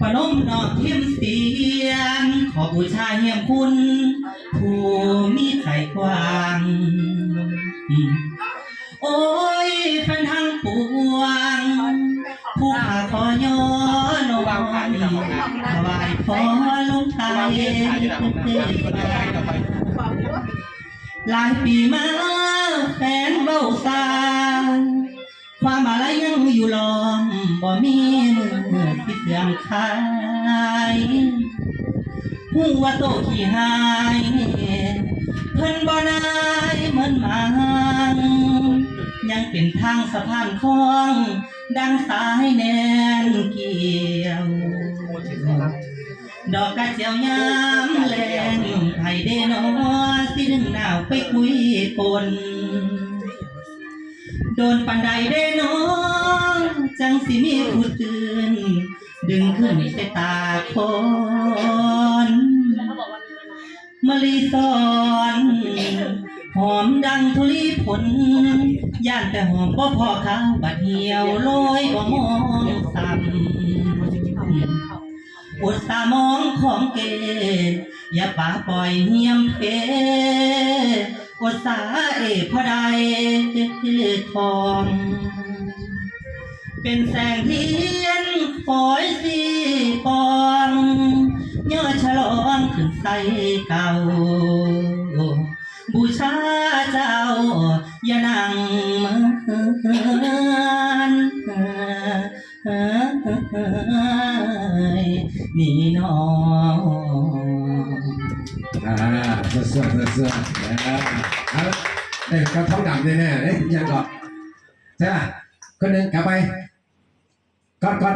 ปนมนอกทิมเสียง ขอบูชาเฮียมคุณ ผู้มีไข่กว้าง โอ้ยแฟนทางปวง ผู้ขาขอย้อนอมถวายพอลงไทยหลายปีมาแฟนเบ้าสาความอะไรยังอยู่ล้อมบ่มี มือที่เสื่อมคายหูว่าโตขี้หายเพิ่นบ่นายเหมือนมางยังเป็นทางสะพานคล้อง ดังสายแนนเกี่ยว ดอกกระเจียวยามแรงให้เดนอสิดึงหนาวไปคุยปนโดนปันใดเดนอจังสิมีผู้ตื่น ดึงขึ้นใส่ตาคนมะลิสอนหอมดังทุลีผล ย่านแต่หอมบ่พอข้าวบัดเหี่ยวโรยบ่มองซ้ำอุตสามองของเกอย่าป่าปล่อยเหี่ยมเพอุตสาเอพอใดทอง เป็นแสงเทีย ฉลองขึ้นใส่เก่า บูชาเจ้า อย่านั่งเมินนี่น้องอ่าเสื้อเสื้อเสื้อเสื้อเอาเอ้ยกระท้องดำแน่ๆเอ้ยยังก่อนใช่ป่ะคนหนึ่งกลับไปกอดกอด